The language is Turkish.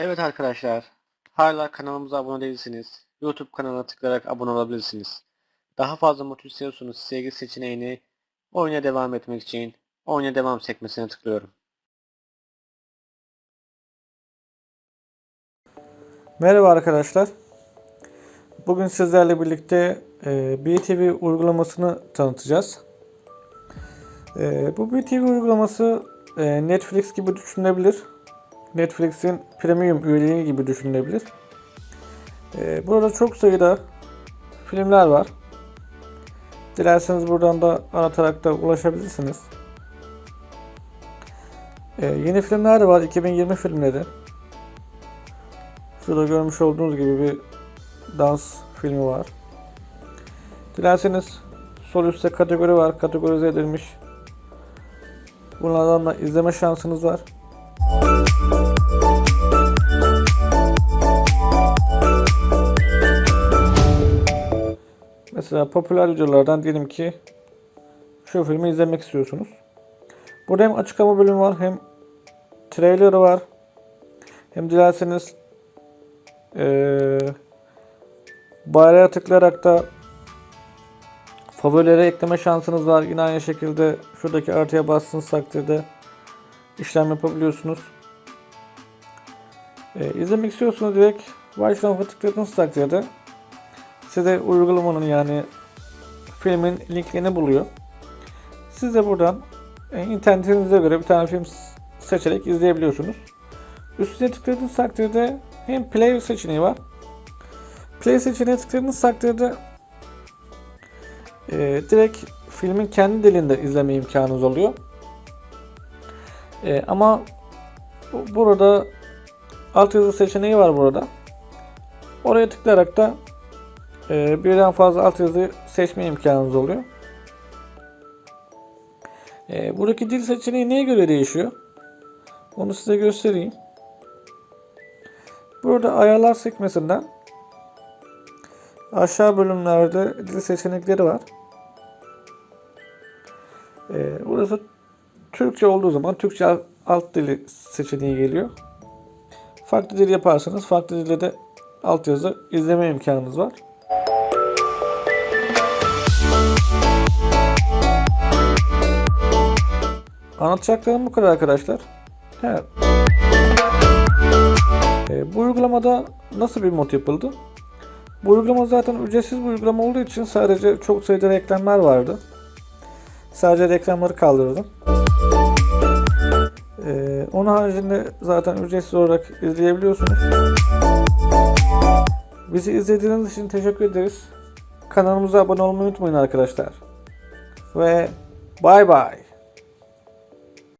Evet arkadaşlar, hala kanalımıza abone değilsiniz. YouTube kanalına tıklayarak abone olabilirsiniz. Daha fazla istiyorsanız sevgi seçeneğini oyuna devam etmek için oyuna devam sekmesine tıklıyorum. Merhaba arkadaşlar. Bugün sizlerle birlikte e, BTV uygulamasını tanıtacağız. E, bu BTV uygulaması e, Netflix gibi düşünülebilir. Netflix'in premium üyeliği gibi düşünülebilir. E, burada çok sayıda filmler var. Dilerseniz buradan da aratarak da ulaşabilirsiniz. E, yeni filmler de var. 2020 filmleri. Şurada görmüş olduğunuz gibi bir dans filmi var. Dilerseniz sol üstte kategori var. Kategorize edilmiş. Bunlardan da izleme şansınız var. Mesela popüler videolardan diyelim ki şu filmi izlemek istiyorsunuz. Burada hem açıklama bölümü var hem trailerı var. Hem dilerseniz ee, bayrağa tıklayarak da favorilere ekleme şansınız var. Yine aynı şekilde şuradaki artıya bastığınız takdirde işlem yapabiliyorsunuz. Ee, izlemek istiyorsanız direkt Watch tıkladığınız takdirde size uygulamanın yani filmin linklerini buluyor. Siz de buradan e, internetinize göre bir tane film seçerek izleyebiliyorsunuz. Üstüne tıkladığınız takdirde hem play seçeneği var. Play seçeneğine tıkladığınız takdirde e, direkt filmin kendi dilinde izleme imkanınız oluyor. E, ama bu- burada altyazı seçeneği var burada. Oraya tıklayarak da e, birden fazla altyazı seçme imkanınız oluyor. E, buradaki dil seçeneği neye göre değişiyor? Onu size göstereyim. Burada ayarlar sekmesinden aşağı bölümlerde dil seçenekleri var. Ee, burası Türkçe olduğu zaman Türkçe alt dili seçeneği geliyor. Farklı dil yaparsanız farklı dilde de altyazı izleme imkanınız var. Anlatacaklarım bu kadar arkadaşlar. Evet. E, bu uygulamada nasıl bir mod yapıldı? Bu uygulama zaten ücretsiz bir uygulama olduğu için sadece çok sayıda reklamlar vardı. Sadece reklamları kaldırdım. E, onun haricinde zaten ücretsiz olarak izleyebiliyorsunuz. Bizi izlediğiniz için teşekkür ederiz. Kanalımıza abone olmayı unutmayın arkadaşlar. Ve bay bay.